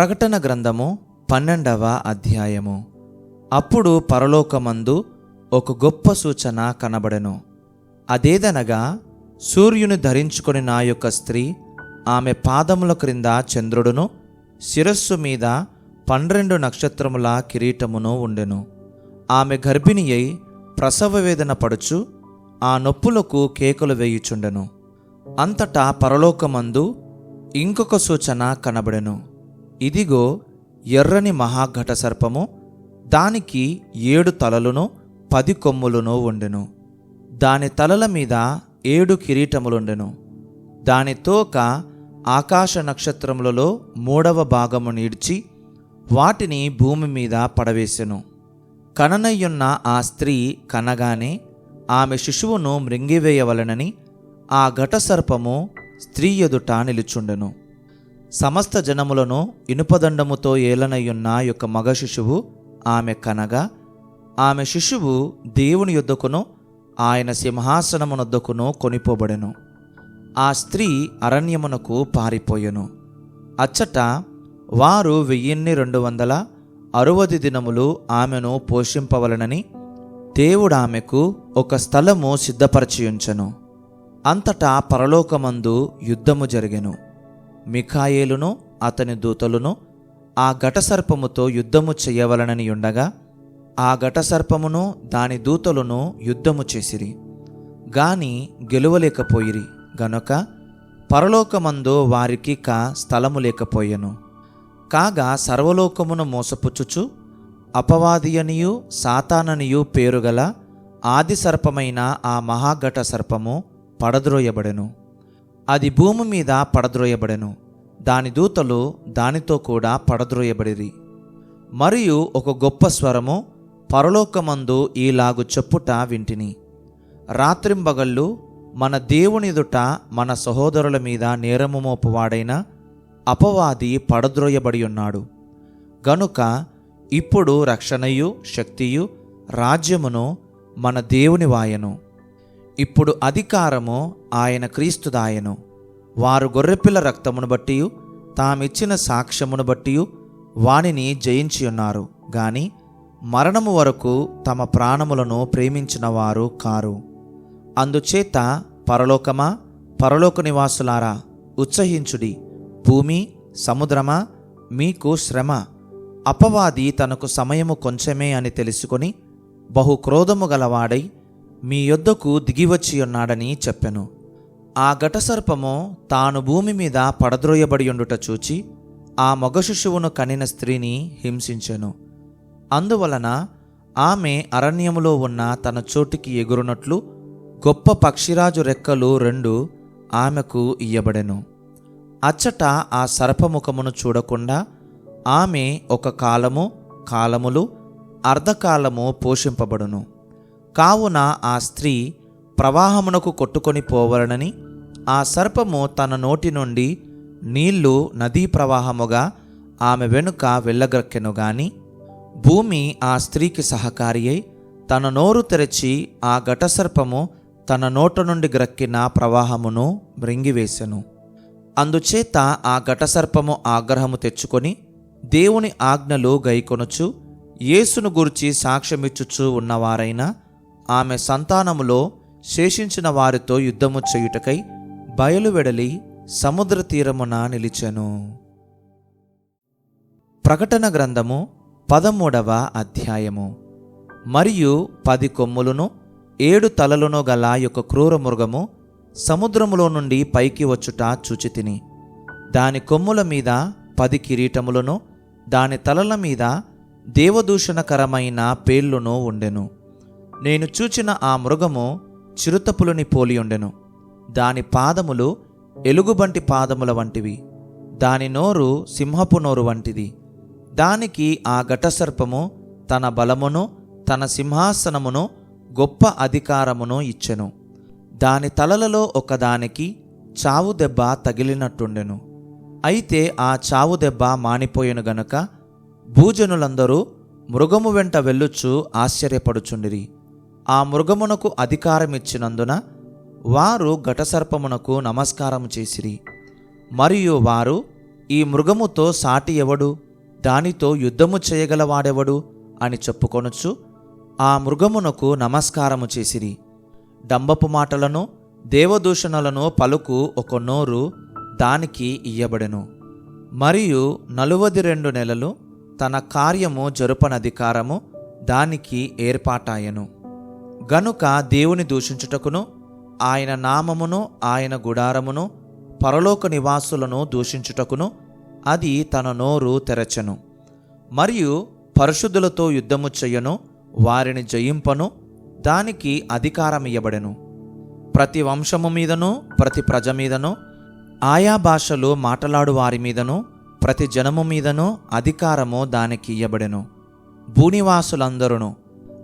ప్రకటన గ్రంథము పన్నెండవ అధ్యాయము. అప్పుడు పరలోకమందు ఒక గొప్ప సూచన కనబడెను. అదేదనగా సూర్యుని ధరించుకొని నా యొక్క స్త్రీ ఆమె పాదముల క్రింద చంద్రుడును శిరస్సు మీద పన్నెండు నక్షత్రముల కిరీటమును ఉండెను. ఆమె గర్భిణి అయి ప్రసవ వేదన పడుచు ఆ నొప్పులకు కేకలు వేయుచుండెను. అంతటా పరలోకమందు ఇంకొక సూచన కనబడెను. ఇదిగో ఎర్రని మహాఘట సర్పము దానికి ఏడు తలలును పది కొమ్ములును ఉండెను దాని తలల మీద ఏడు కిరీటములుండెను. దాని తోక ఆకాశ నక్షత్రములలో మూడవ భాగము నీడ్చి వాటిని భూమి మీద పడవేసెను. కననయ్యున్న ఆ స్త్రీ కనగానే ఆమె శిశువును మృంగివేయవలనని ఆ ఘటసర్పము స్త్రీ ఎదుట నిలుచుండెను. సమస్త జనములను ఇనుపదండముతో ఏలనయ్యున్న యొక్క మగ శిశువు ఆమె కనగా ఆమె శిశువు దేవుని యుద్ధకును ఆయన సింహాసనమునొద్దకును కొనిపోబడెను. ఆ స్త్రీ అరణ్యమునకు పారిపోయెను. అచ్చట వారు వెయ్యిన్ని రెండు వందల అరవది దినములు ఆమెను పోషింపవలనని దేవుడు ఆమెకు ఒక స్థలము సిద్ధపరచియుంచెను. అంతటా పరలోకమందు యుద్ధము జరిగెను. మిఖాయేలును అతని దూతలును ఆ ఘటసర్పముతో యుద్ధము చేయవలనని ఉండగా ఆ ఘటసర్పమును దాని దూతలును యుద్ధము చేసిరి. గాని గెలువలేకపోయిరి. గనుక పరలోకమందు వారికి కా స్థలము లేకపోయెను. కాగా సర్వలోకమును మోసపుచ్చుచు అపవాదియనియు సాతాననియు పేరుగల ఆది సర్పమైన ఆ మహాఘట సర్పము పడద్రోయబడెను. అది భూమి మీద పడద్రోయబడెను. దాని దూతలు దానితో కూడా పడద్రోయబడిరి. మరియు ఒక గొప్ప స్వరము పరలోకమందు ఈలాగు చెప్పుట వింటిని. రాత్రింబగళ్ళు మన దేవునిదుట మన సహోదరుల మీద నేరము మోపువాడైన అపవాది పడద్రోయబడి ఉన్నాడు గనుక ఇప్పుడు రక్షణయు శక్తియు రాజ్యమును మన దేవుని వాయను. ఇప్పుడు అధికారము ఆయన క్రీస్తుదాయను. వారు గొర్రెపిల్ల రక్తమును బట్టి తామిచ్చిన సాక్ష్యమును బట్టి వానిని జయించి ఉన్నారు గాని మరణము వరకు తమ ప్రాణములను ప్రేమించిన వారు కారు. అందుచేత పరలోకమా పరలోక నివాసులారా ఉత్సహించుడి. భూమి సముద్రమా మీకు శ్రమ. అపవాది తనకు సమయము కొంచెమే అని తెలుసుకొని బహు క్రోధము గలవాడై మీ యొద్దకు దిగివచ్చి ఉన్నాడని చెప్పెను. ఆ ఘటసర్పము తాను భూమి మీద పడద్రోయబడి ఉండుట చూచి ఆ మగ శిశువును కనిన స్త్రీని హింసించెను. అందువలన ఆమె అరణ్యములో ఉన్న తన చోటికి ఎగురునట్లు గొప్ప పక్షిరాజు రెక్కలు రెండు ఆమెకు ఇయ్యబడెను. అచ్చట ఆ సర్పముఖమును చూడకుండా ఆమె ఒక కాలము కాలములు అర్ధకాలము పోషింపబడును. కావున ఆ స్త్రీ ప్రవాహమునకు కొట్టుకొని పోవలనని ఆ సర్పము తన నోటి నుండి నీళ్ళు నదీ ప్రవాహముగా ఆమె వెనుక వెళ్ళగ్రక్కెను గాని భూమి ఆ స్త్రీకి సహకారి అయి తన నోరు తెరచి ఆ ఘటసర్పము తన నోట నుండి గ్రక్కిన ప్రవాహమును మృంగివేశెను అందుచేత ఆ ఘటసర్పము ఆగ్రహము తెచ్చుకొని దేవుని ఆజ్ఞలు గైకొనుచు యేసును గురించి సాక్ష్యమిచ్చుచు ఉన్నవారైనా ఆమె సంతానములో శేషించిన వారితో యుద్ధము చేయుటకై బయలువెడలి సముద్ర తీరమున నిలిచెను. ప్రకటన గ్రంథము పదమూడవ అధ్యాయము. మరియు పది కొమ్ములను ఏడు తలలను గల యొక్క క్రూర మృగము సముద్రములో నుండి పైకి వచ్చుట చూచితిని. దాని కొమ్ముల మీద పది కిరీటములను దాని తలల మీద దేవదూషణకరమైన పేర్లును ఉండెను. నేను చూచిన ఆ మృగము చిరుతపులుని పోలియుండెను దాని పాదములు ఎలుగుబంటి పాదముల వంటివి. దాని నోరు సింహపు నోరు వంటిది. దానికి ఆ ఘటసర్పము తన బలమును తన సింహాసనమును గొప్ప అధికారమును ఇచ్చెను. దాని తలలలో ఒకదానికి చావు దెబ్బ తగిలినట్టుండెను. అయితే ఆ చావు దెబ్బ మానిపోయెను గనుక భూజనులందరూ మృగము వెంట వెళ్ళుచు ఆశ్చర్యపడుచుండిరి. ఆ మృగమునకు అధికారమిచ్చినందున వారు ఘటసర్పమునకు నమస్కారం చేసిరి. మరియు వారు ఈ మృగముతో సాటి ఎవడు? దానితో యుద్ధము చేయగలవాడెవడు? అని చెప్పుకొనుచు ఆ మృగమునకు నమస్కారము చేసిరి. డంబపు మాటలను దేవదూషణలను పలుకు ఒక నోరు దానికి ఇయ్యబడెను. మరియు నలువది రెండు నెలలు తన కార్యము జరుపనధికారము దానికి ఏర్పాటాయెను. గనుక దేవుని దూషించుటకును ఆయన నామమును ఆయన గుడారమును పరలోక నివాసులను దూషించుటకును అది తన నోరు తెరచెను. మరియు పరిశుద్ధులతో యుద్ధము చెయ్యను వారిని జయింపను దానికి అధికారమియ్యబడెను ప్రతి వంశము మీదను ప్రతి ప్రజ మీదను ఆయా భాషలు మాటలాడు వారి మీదను ప్రతి జనము మీదను అధికారము దానికి ఇయ్యబడెను. భూనివాసులందరును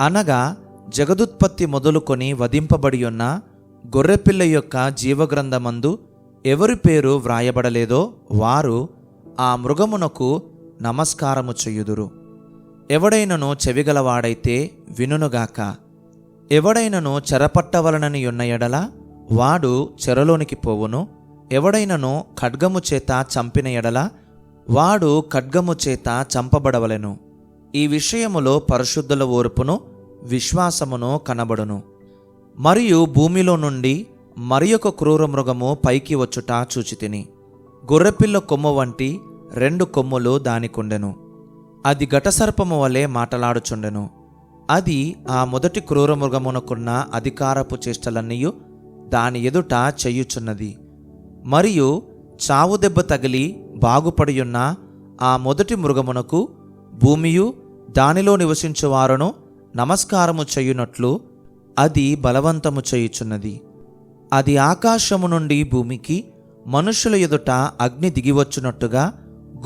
అనగా జగదుత్పత్తి మొదలుకొని వధింపబడి ఉన్న గొర్రెపిల్ల యొక్క జీవగ్రంథమందు ఎవరి పేరు వ్రాయబడలేదో వారు ఆ మృగమునకు నమస్కారము చెయ్యుదురు ఎవడైనను చెవిగలవాడైతే వినునుగాక. ఎవడైనను చెరపట్టవలనని ఉన్న ఎడల వాడు చెరలోనికి పోవును. ఎవడైనను ఖడ్గము చేత చంపిన ఎడల వాడు ఖడ్గము చేత చంపబడవలెను. ఈ విషయములో పరిశుద్ధుల ఓర్పును విశ్వాసమును కనబడును. మరియు భూమిలో నుండి మరి ఒక క్రూర మృగము పైకి వచ్చుట చూచితిని. గొర్రెపిల్ల కొమ్ము వంటి రెండు కొమ్ములు దానికుండెను. అది ఘటసర్పము వలె మాటలాడుచుండెను. అది ఆ మొదటి క్రూర మృగమునకున్న అధికారపు చేష్టలన్నీయు దాని ఎదుట చెయ్యుచున్నది మరియు చావు దెబ్బ తగిలి బాగుపడియున్న ఆ మొదటి మృగమునకు భూమియు దానిలో నివసించువారును నమస్కారము చేయునట్లు అది బలవంతము చేయుచున్నది. అది ఆకాశము నుండి భూమికి మనుషుల ఎదుట అగ్ని దిగివచ్చునట్టుగా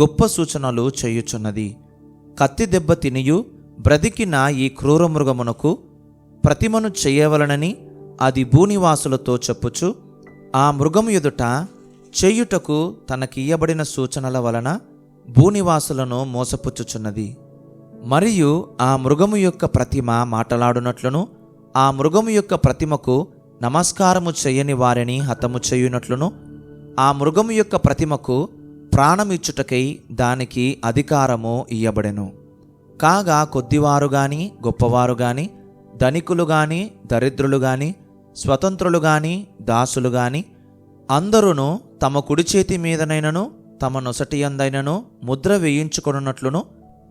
గొప్ప సూచనలు చేయుచున్నది. కత్తి దెబ్బ తినియు బ్రతికిన ఈ క్రూర మృగమునకు ప్రతిమను చేయవలనని అది భూనివాసులతో చెప్పుచు ఆ మృగము ఎదుట చేయుటకు తనకియ్యబడిన సూచనల వలన భూనివాసులను మోసపుచ్చుచున్నది. మరియు ఆ మృగము యొక్క ప్రతిమ మాటలాడునట్లును ఆ మృగము యొక్క ప్రతిమకు నమస్కారము చేయని వారిని హతము చేయునట్లును ఆ మృగము యొక్క ప్రతిమకు ప్రాణమిచ్చుటకై దానికి అధికారము ఇయ్యబడెను. కాగా కొద్దివారు గాని గొప్పవారు గాని ధనికులు గాని దరిద్రులు గాని స్వతంత్రులు గాని దాసులు గాని అందరూను తమ కుడి చేతి మీదనైనను తమ నొసటి అందైనను ముద్ర వేయించుకొనున్నట్లును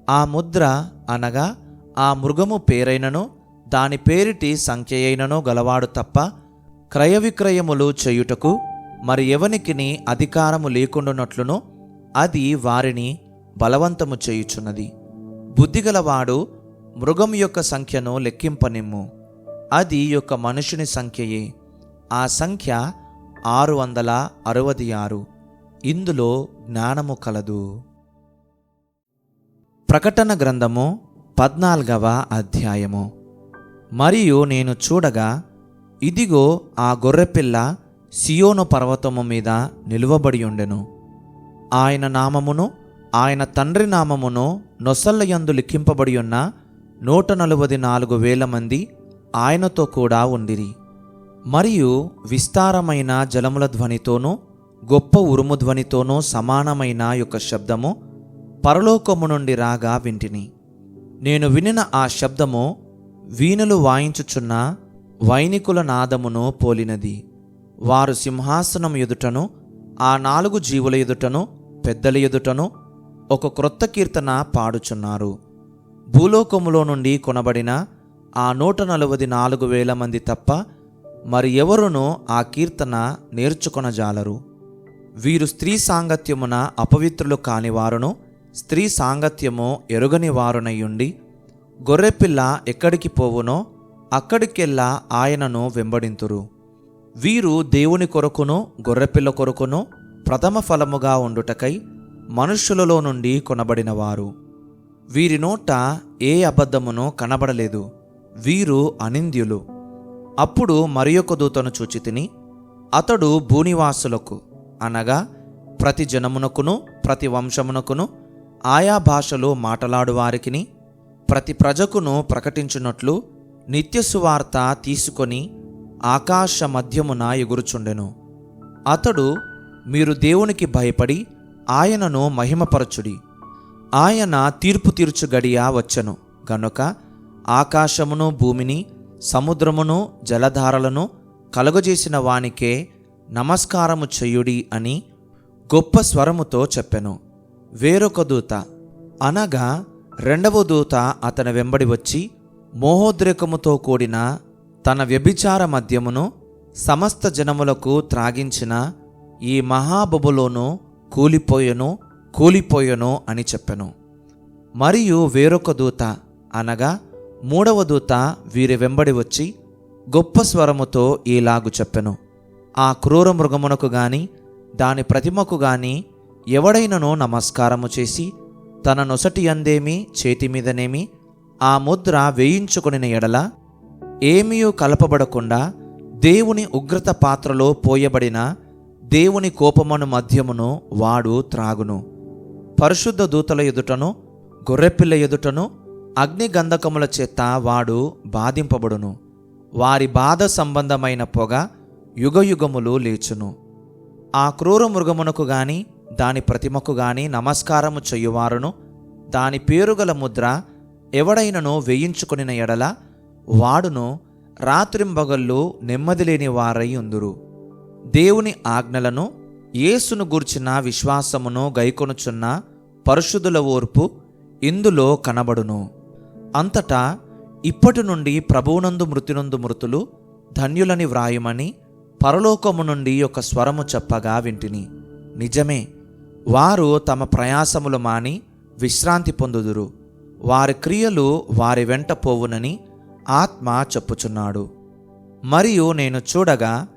ఆ ముద్ర అనగా ఆ మృగము పేరైనను దాని పేరిటి సంఖ్యయైననో గలవాడు తప్ప క్రయ విక్రయములు చేయుటకు మరి ఎవనికిని అధికారము లేకుండునట్లును అది వారిని బలవంతము చేయుచున్నది. బుద్ధిగలవాడు మృగం యొక్క సంఖ్యను లెక్కింపనిమ్ము. అది యొక్క మనుషుని సంఖ్యయే. ఆ సంఖ్య ఆరు వందల అరవది ఆరు. ఇందులో జ్ఞానము కలదు. ప్రకటన గ్రంథము పద్నాలుగవ అధ్యాయము. మరియు నేను చూడగా ఇదిగో ఆ గొర్రెపిల్ల సియోను పర్వతము మీద నిలువబడి ఉండెను ఆయన నామమును ఆయన తండ్రి నామమును నొసల్లయందు లిఖింపబడి ఉన్న నూట నలువది నాలుగు వేల మంది ఆయనతో కూడా ఉండిరి. మరియు విస్తారమైన జలముల ధ్వనితోనూ గొప్ప ఉరుము ధ్వనితోనూ సమానమైన యొక్క శబ్దము పరలోకము నుండి రాగా వింటిని. నేను వినిన ఆ శబ్దము వీణులు వాయించుచున్న వైనికుల నాదమును పోలినది. వారు సింహాసనం ఎదుటను ఆ నాలుగు జీవుల ఎదుటను పెద్దల ఎదుటను ఒక క్రొత్త కీర్తన పాడుచున్నారు. భూలోకములో నుండి కొనబడిన ఆ నూట నలభై నాలుగు వేల మంది తప్ప మరి ఎవరునూ ఆ కీర్తన నేర్చుకొనజాలరు. వీరు స్త్రీ సాంగత్యమున అపవిత్రులు కానివారును స్త్రీ సాంగత్యము ఎరుగని వారునయ్యుండి గొర్రెపిల్ల ఎక్కడికి పోవునో అక్కడికెల్లా ఆయనను వెంబడింతురు. వీరు దేవుని కొరకును గొర్రెపిల్ల కొరకును ప్రథమ ఫలముగా ఉండుటకై మనుష్యులలో నుండి కొనబడినవారు. వీరి నోట ఏ అబద్ధమును కనబడలేదు. వీరు అనింద్యులు. అప్పుడు మరి ఒక దూతను చూచి తిని అతడు భూనివాసులకు అనగా ప్రతి జనమునకును ప్రతి వంశమునకును ఆయా భాషలో మాట్లాడువారికిని ప్రతి ప్రజకును ప్రకటించున్నట్లు నిత్యసువార్త తీసుకొని ఆకాశ మధ్యమున ఎగురుచుండెను. అతడు మీరు దేవునికి భయపడి ఆయనను మహిమపరచుడి. ఆయన తీర్పు తీర్చు గడియ వచ్చెను. గనుక ఆకాశమును భూమిని సముద్రమును జలధారలను కలుగజేసిన వానికే నమస్కారము చెయ్యుడి అని గొప్ప స్వరముతో చెప్పెను. వేరొక దూత. అనగా రెండవ దూత అతని వెంబడి వచ్చి మోహోద్రేకముతో కూడిన తన వ్యభిచార మద్యమును సమస్త జనములకు త్రాగించిన ఈ మహాబబులోను కూలిపోయెను కూలిపోయెను అని చెప్పెను. మరియు వేరొక దూత అనగా మూడవ దూత వీరి వెంబడి వచ్చి గొప్ప స్వరముతో ఈలాగు చెప్పెను. ఆ క్రూర మృగమునకు గాని దాని ప్రతిమకు గాని ఎవడైనను నమస్కారము చేసి తన నొసటి అందేమి చేతి మీదనేమి ఆ ముద్ర వేయించుకొనిన ఎడల ఏమీయూ కలపబడకుండా దేవుని ఉగ్రత పాత్రలో పోయబడిన దేవుని కోపమను మధ్యమును వాడు త్రాగును. పరిశుద్ధ దూతల ఎదుటను గొర్రెపిల్ల ఎదుటను అగ్ని గంధకముల చేత వాడు బాధింపబడును. వారి బాధ సంబంధమైన పొగ యుగయుగములు లేచును. ఆ క్రూర మృగమునకు గాని దాని ప్రతిమకు గాని నమస్కారము చెయ్యువారును దాని పేరుగల ముద్ర ఎవడైనను వేయించుకునిన ఎడల వాడును రాత్రింబగళ్ళు నెమ్మది లేని వారై ఉందురు. దేవుని ఆజ్ఞలను యేసును గూర్చిన విశ్వాసమును గైకొనుచున్న పరిశుద్ధుల ఓర్పు ఇందులో కనబడును. అంతటా ఇప్పటి నుండి ప్రభువునందు మృతినందు మృతులు ధన్యులని వ్రాయమని పరలోకము నుండి ఒక స్వరము చెప్పగా వింటిని. నిజమే వారు తమ ప్రయాసములు మాని విశ్రాంతి పొందుదురు. వారి క్రియలు వారి వెంట పోవునని ఆత్మ చెప్పుచున్నాడు. మరియు నేను చూడగా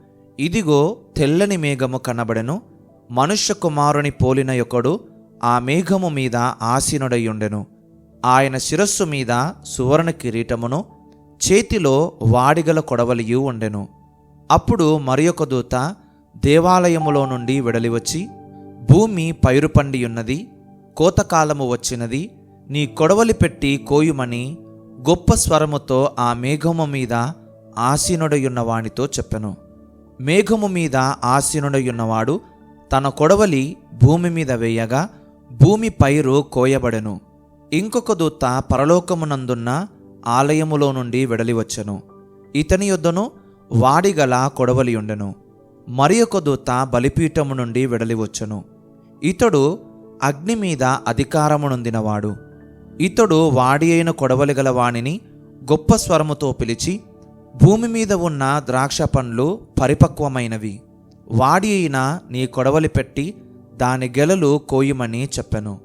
ఇదిగో తెల్లని మేఘము కనబడెను మనుష్య కుమారుని పోలిన యొకడు ఆ మేఘము మీద ఆసీనుడయ్యుండెను. ఆయన శిరస్సు మీద సువర్ణ కిరీటమును చేతిలో వాడిగల కొడవలియు ఉండెను. అప్పుడు మరియొక దూత దేవాలయములో నుండి వెడలివచ్చి భూమి పైరు పండియున్నది కోతకాలము వచ్చినది నీ కొడవలి పెట్టి కోయుమని గొప్ప స్వరముతో ఆ మేఘము మీద ఆసీనుడయున్న వానితో చెప్పెను. మేఘము మీద ఆసీనుడయున్నవాడు తన కొడవలి భూమి మీద వేయగా భూమి పైరు కోయబడెను. ఇంకొక దూత పరలోకమునందున్న ఆలయములో నుండి వెడలివచ్చెను ఇతని యొద్దను వాడిగల కొడవలి ఉండెను. మరి ఒక దూత బలిపీఠము నుండి వెడలివచ్చెను ఇతడు అగ్ని మీద అధికారమునొందినవాడు. ఇతడు వాడి అయిన కొడవలి గల వానిని గొప్ప స్వరముతో పిలిచి భూమి మీద ఉన్న ద్రాక్ష పండ్లు పరిపక్వమైనవి. వాడి అయిన నీ కొడవలి పెట్టి దాని గెలలు కోయమని చెప్పెను.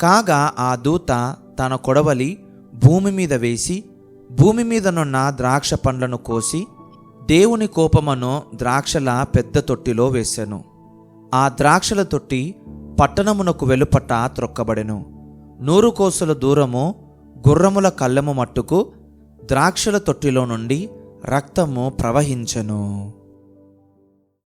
కాగా ఆ దూత తన కొడవలి భూమి మీద వేసి భూమి మీదనున్న ద్రాక్ష పండ్లను కోసి దేవుని కోపమును ద్రాక్షల పెద్ద తొట్టిలో వేసెను. ఆ ద్రాక్షల తొట్టి పట్టణమునకు వెలుపట త్రొక్కబడెను. నూరు కోసుల దూరము గుర్రముల కళ్ళెము మట్టుకు ద్రాక్షల తొట్టిలో నుండి రక్తము ప్రవహించెను.